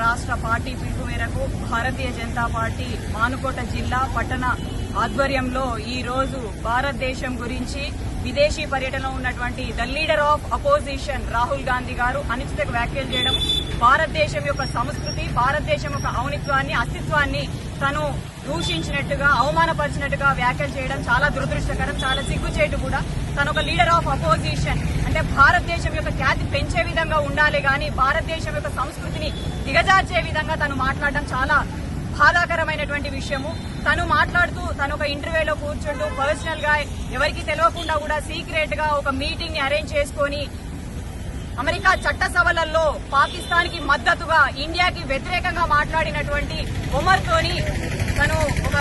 రాష్ట్ర పార్టీ పిలుపు మేరకు భారతీయ జనతా పార్టీ మానుకోట జిల్లా పట్టణ ఆధ్వర్యంలో ఈ రోజు భారతదేశం గురించి విదేశీ పర్యటనలో ఉన్నటువంటి the leader of opposition Rahul Gandhi garu అనుచిత వ్యాఖ్యలు చేయడం భారతదేశం యొక్క సంస్కృతి భారతదేశం యొక్క ఔనిత్వాన్ని అస్తిత్వాన్ని తను దూషించినట్టుగా అవమానపరిచినట్టుగా వ్యాఖ్యలు చేయడం చాలా దురదృష్టకరం చాలా సిగ్గుచేటు కూడా. తను ఒక లీడర్ ఆఫ్ అపోజిషన్ అంటే భారతదేశం యొక్క ఖ్యాతి పెంచే విధంగా ఉండాలి కానీ భారతదేశం యొక్క సంస్కృతిని దిగజార్చే విధంగా తను మాట్లాడడం చాలా బాధాకరమైనటువంటి విషయము. తను మాట్లాడుతూ తను ఒక ఇంటర్వ్యూలో కూర్చుంటూ పర్సనల్గా ఎవరికి తెలియకుండా కూడా సీక్రెట్గా ఒక మీటింగ్ని అరేంజ్ చేసుకొని అమెరికా చట్టసభలలో పాకిస్తాన్కి మద్దతుగా ఇండియాకి వ్యతిరేకంగా మాట్లాడినటువంటి ఉమర్ తోని తను ఒక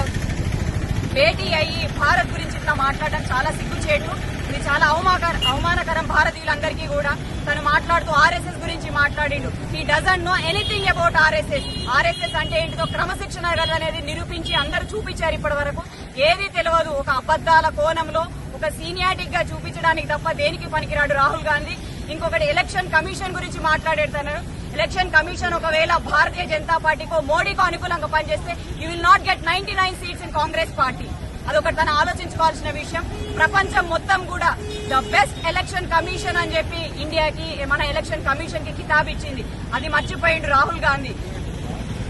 భేటీ అయ్యి భారత్ గురించి ఇట్లా మాట్లాడడం చాలా సిగ్గుచేటు. ఇది చాలా అవమాకర అవమానకరం భారతీయులందరికీ కూడా. తను మాట్లాడుతూ ఆర్ఎస్ఎస్ గురించి మాట్లాడిండు. ఈ doesn't know anything about RSS. RSS అంటే ఏంటిదో క్రమశిక్షణ అనేది నిరూపించి అందరూ చూపించారు ఇప్పటి వరకు ఏది తెలియదు ఒక అబద్దాల కోణంలో ఒక సీనియాటిక్గా చూపించడానికి తప్ప దేనికి పనికిరాడు రాహుల్ గాంధీ? ఇంకొకటి ఎలక్షన్ కమిషన్ గురించి మాట్లాడేడుతున్నారు ఎలక్షన్ కమిషన్ ఒకవేళ భారతీయ జనతా పార్టీకో మోడీకో అనుకూలంగా పనిచేస్తే you will not get ninety nine seats in Congress party అదొకటి తను ఆలోచించుకోవాల్సిన విషయం. ప్రపంచం మొత్తం కూడా ద బెస్ట్ ఎలక్షన్ కమిషన్ అని చెప్పి ఇండియాకి మన ఎలక్షన్ కమిషన్కి కితాబ్ ఇచ్చింది. అది మర్చిపోయిండు రాహుల్ గాంధీ.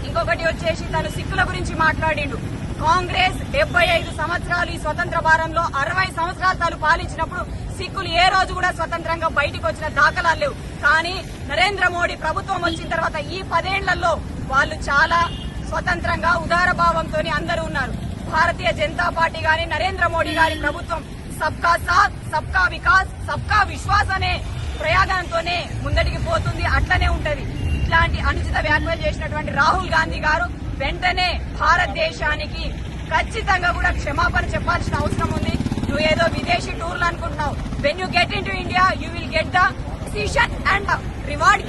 ఇంకొకటి వచ్చేసి తను సిక్కుల గురించి మాట్లాడిండు. కాంగ్రెస్ డెబ్బై ఐదు సంవత్సరాలు ఈ స్వతంత్ర భారంలో అరవై సంవత్సరాలు తాను పాలించినప్పుడు సిక్కులు ఏ రోజు కూడా స్వతంత్రంగా బయటికి వచ్చిన దాఖలాలు లేవు. కానీ నరేంద్ర మోడీ ప్రభుత్వం వచ్చిన తర్వాత ఈ పదేళ్ళలో వాళ్ళు చాలా స్వతంత్రంగా ఉదార భావంతో అందరూ ఉన్నారు. భారతీయ జనతా పార్టీ గాని నరేంద్ర మోడీ గారి ప్రభుత్వం సబ్కా సాత్ సబ్కా వికాస్ సబ్కా విశ్వాస్ అనే ప్రయాగంతోనే ముందటికి పోతుంది అట్లనే ఉంటది. ఇట్లాంటి అనుచిత వ్యాఖ్యలు చేసినటువంటి రాహుల్ గాంధీ గారు వెంటనే భారతదేశానికి ఖచ్చితంగా కూడా క్షమాపణ చెప్పాల్సిన అవసరం ఉంది. నువ్వు ఏదో విదేశీ టూర్లు అనుకుంటున్నావు. When you get into India you will get the session and reward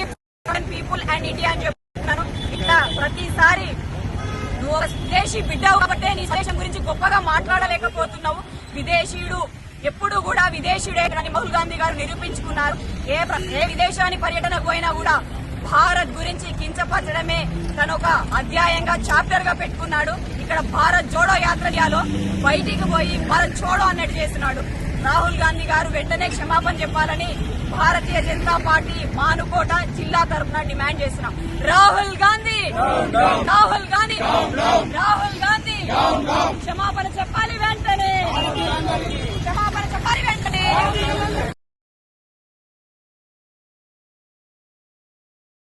people and India అని చెప్తున్నాను. ఇట్లా ప్రతిసారి నువ్వు విదేశీ బిడ్డవు కాబట్టే నీ దేశం గురించి గొప్పగా మాట్లాడలేకపోతున్నావు. విదేశీయుడు ఎప్పుడు కూడా విదేశీయుడే అని రాహుల్ గాంధీ గారు నిరూపించుకున్నారు. ఏ ఏ విదేశానికి పర్యటనకు పోయినా కూడా భారత్ గురించి కించపరచడమే తను ఒక అధ్యాయంగా చాప్టర్గా పెట్టుకున్నాడు. ఇక్కడ భారత్ జోడో యాత్రలో బయటికి పోయి భారత్ చోడో అన్నట్టు చేస్తున్నాడు. రాహుల్ గాంధీ గారు వెంటనే క్షమాపణ చెప్పాలని భారతీయ జనతా పార్టీ మానుకోట జిల్లా తరఫున డిమాండ్ చేస్తున్నాం. రాహుల్ గాంధీ! రాహుల్ గాంధీ!